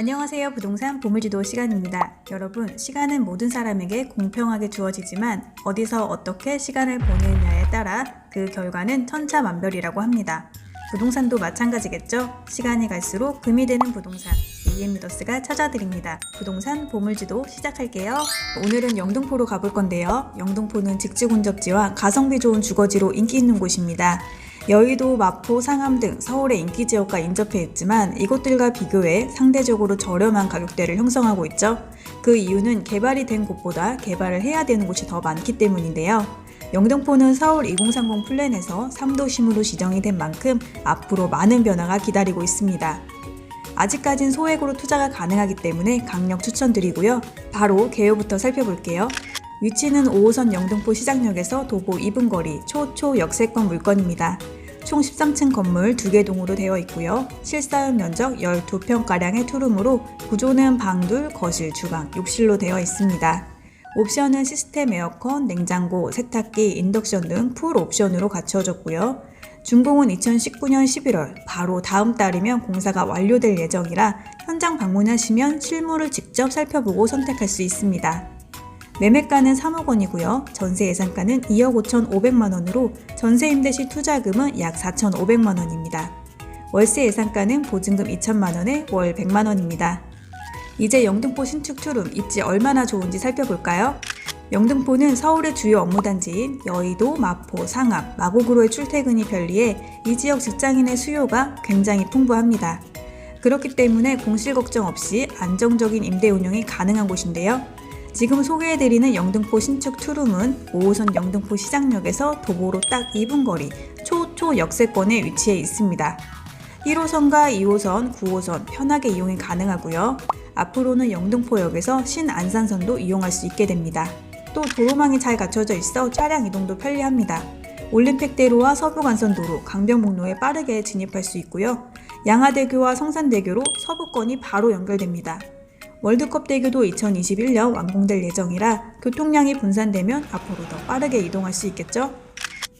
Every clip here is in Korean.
안녕하세요. 부동산 보물지도 시간입니다. 여러분, 시간은 모든 사람에게 공평하게 주어지지만 어디서 어떻게 시간을 보내느냐에 따라 그 결과는 천차만별이라고 합니다. 부동산도 마찬가지겠죠? 시간이 갈수록 금이 되는 부동산. 이엠미더스가 찾아드립니다. 부동산 보물지도 시작할게요. 오늘은 영등포로 가볼 건데요. 영등포는 직지군접지와 가성비 좋은 주거지로 인기 있는 곳입니다. 여의도, 마포, 상암 등 서울의 인기 지역과 인접해 있지만 이곳들과 비교해 상대적으로 저렴한 가격대를 형성하고 있죠. 그 이유는 개발이 된 곳보다 개발을 해야 되는 곳이 더 많기 때문인데요. 영등포는 서울 2030 플랜에서 3도심으로 지정이 된 만큼 앞으로 많은 변화가 기다리고 있습니다. 아직까진 소액으로 투자가 가능하기 때문에 강력 추천드리고요. 바로 개요부터 살펴볼게요. 위치는 5호선 영등포 시장역에서 도보 2분 거리 초초 역세권 물건입니다. 총 13층 건물 2개 동으로 되어 있고요. 실사용 면적 12평가량의 투룸으로 구조는 방 둘, 거실, 주방, 욕실로 되어 있습니다. 옵션은 시스템 에어컨, 냉장고, 세탁기, 인덕션 등 풀 옵션으로 갖춰졌고요. 준공은 2019년 11월, 바로 다음 달이면 공사가 완료될 예정이라 현장 방문하시면 실물을 직접 살펴보고 선택할 수 있습니다. 매매가는 3억 원이고요. 전세 예상가는 2억 5천5백만 원으로 전세 임대 시 투자금은 약 4천5백만 원입니다. 월세 예상가는 보증금 2천만 원에 월 100만 원입니다. 이제 영등포 신축 투룸 입지 얼마나 좋은지 살펴볼까요? 영등포는 서울의 주요 업무단지인 여의도, 마포, 상암, 마곡으로의 출퇴근이 편리해 이 지역 직장인의 수요가 굉장히 풍부합니다. 그렇기 때문에 공실 걱정 없이 안정적인 임대 운영이 가능한 곳인데요. 지금 소개해드리는 영등포 신축 투룸은 5호선 영등포 시장역에서 도보로 딱 2분 거리 초초 역세권에 위치해 있습니다. 1호선과 2호선, 9호선 편하게 이용이 가능하고요. 앞으로는 영등포역에서 신안산선도 이용할 수 있게 됩니다. 또 도로망이 잘 갖춰져 있어 차량 이동도 편리합니다. 올림픽대로와 서부간선도로, 강변북로에 빠르게 진입할 수 있고요. 양화대교와 성산대교로 서부권이 바로 연결됩니다. 월드컵 대교도 2021년 완공될 예정이라 교통량이 분산되면 앞으로 더 빠르게 이동할 수 있겠죠?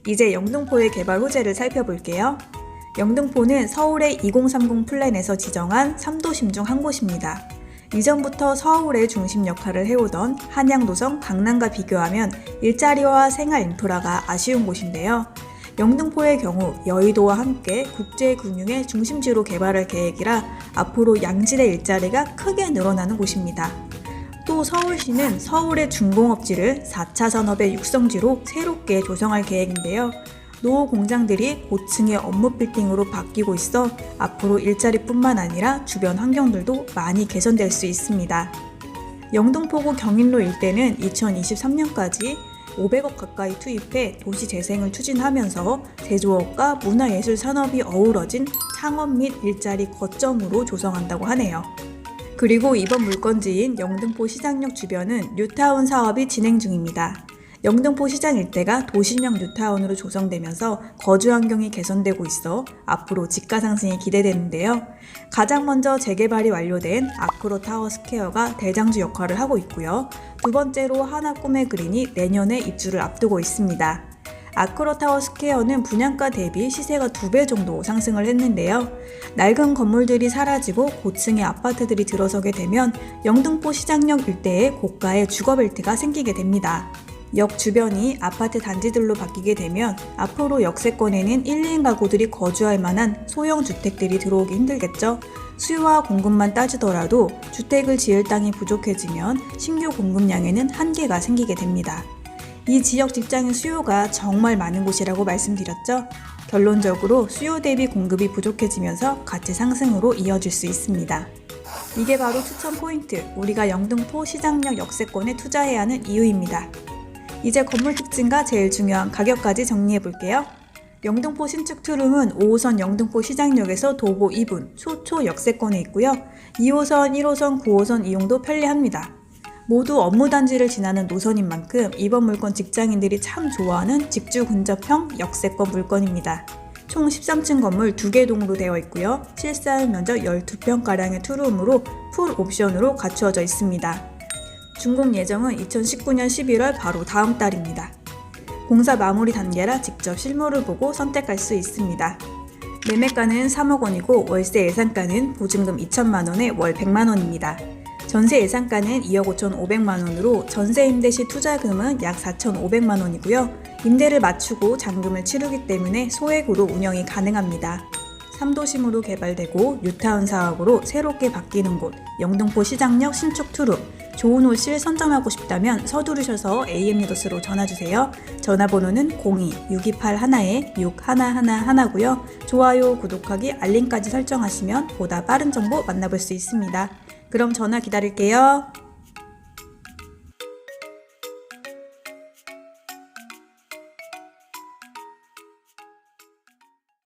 이제 영등포의 개발 호재를 살펴볼게요. 영등포는 서울의 2030 플랜에서 지정한 3도심 중 한 곳입니다. 이전부터 서울의 중심 역할을 해오던 한양도성, 강남과 비교하면 일자리와 생활 인프라가 아쉬운 곳인데요. 영등포의 경우 여의도와 함께 국제금융의 중심지로 개발할 계획이라 앞으로 양질의 일자리가 크게 늘어나는 곳입니다. 또 서울시는 서울의 중공업지를 4차 산업의 육성지로 새롭게 조성할 계획인데요. 노후 공장들이 고층의 업무 빌딩으로 바뀌고 있어 앞으로 일자리뿐만 아니라 주변 환경들도 많이 개선될 수 있습니다. 영등포구 경인로 일대는 2023년까지 500억 가까이 투입해 도시 재생을 추진하면서 제조업과 문화예술 산업이 어우러진 창업 및 일자리 거점으로 조성한다고 하네요. 그리고 이번 물건지인 영등포 시장역 주변은 뉴타운 사업이 진행 중입니다. 영등포 시장 일대가 도시명 뉴타운으로 조성되면서 거주 환경이 개선되고 있어 앞으로 집가 상승이 기대되는데요. 가장 먼저 재개발이 완료된 아크로 타워 스퀘어가 대장주 역할을 하고 있고요. 두 번째로 하나 꿈의 그린이 내년에 입주를 앞두고 있습니다. 아크로 타워 스퀘어는 분양가 대비 시세가 두 배 정도 상승을 했는데요. 낡은 건물들이 사라지고 고층의 아파트들이 들어서게 되면 영등포 시장역 일대에 고가의 주거벨트가 생기게 됩니다. 역 주변이 아파트 단지들로 바뀌게 되면 앞으로 역세권에는 1, 2인 가구들이 거주할 만한 소형 주택들이 들어오기 힘들겠죠. 수요와 공급만 따지더라도 주택을 지을 땅이 부족해지면 신규 공급량에는 한계가 생기게 됩니다. 이 지역 직장인 수요가 정말 많은 곳이라고 말씀드렸죠. 결론적으로 수요 대비 공급이 부족해지면서 가치 상승으로 이어질 수 있습니다. 이게 바로 추천 포인트, 우리가 영등포 시장역 역세권에 투자해야 하는 이유입니다. 이제 건물 특징과 제일 중요한 가격까지 정리해 볼게요. 영등포 신축 투룸은 5호선 영등포 시장역에서 도보 2분, 초초 역세권에 있고요. 2호선, 1호선, 9호선 이용도 편리합니다. 모두 업무단지를 지나는 노선인 만큼 이번 물건 직장인들이 참 좋아하는 직주 근접형 역세권 물건입니다. 총 13층 건물 2개 동으로 되어 있고요. 실사용 면적 12평가량의 투룸으로 풀 옵션으로 갖추어져 있습니다. 준공 예정은 2019년 11월 바로 다음 달입니다. 공사 마무리 단계라 직접 실물을 보고 선택할 수 있습니다. 매매가는 3억 원이고 월세 예상가는 보증금 2천만 원에 월 100만 원입니다. 전세 예상가는 2억 5천 5백만 원으로 전세 임대 시 투자금은 약 4,500만 원이고요. 임대를 맞추고 잔금을 치르기 때문에 소액으로 운영이 가능합니다. 3도심으로 개발되고 뉴타운 사업으로 새롭게 바뀌는 곳 영등포 시장역 신축 투룸 좋은 옷을 선점하고 싶다면 서두르셔서 AM 리더스로 전화주세요. 전화번호는 02-6281-6111고요. 좋아요, 구독하기, 알림까지 설정하시면 보다 빠른 정보 만나볼 수 있습니다. 그럼 전화 기다릴게요.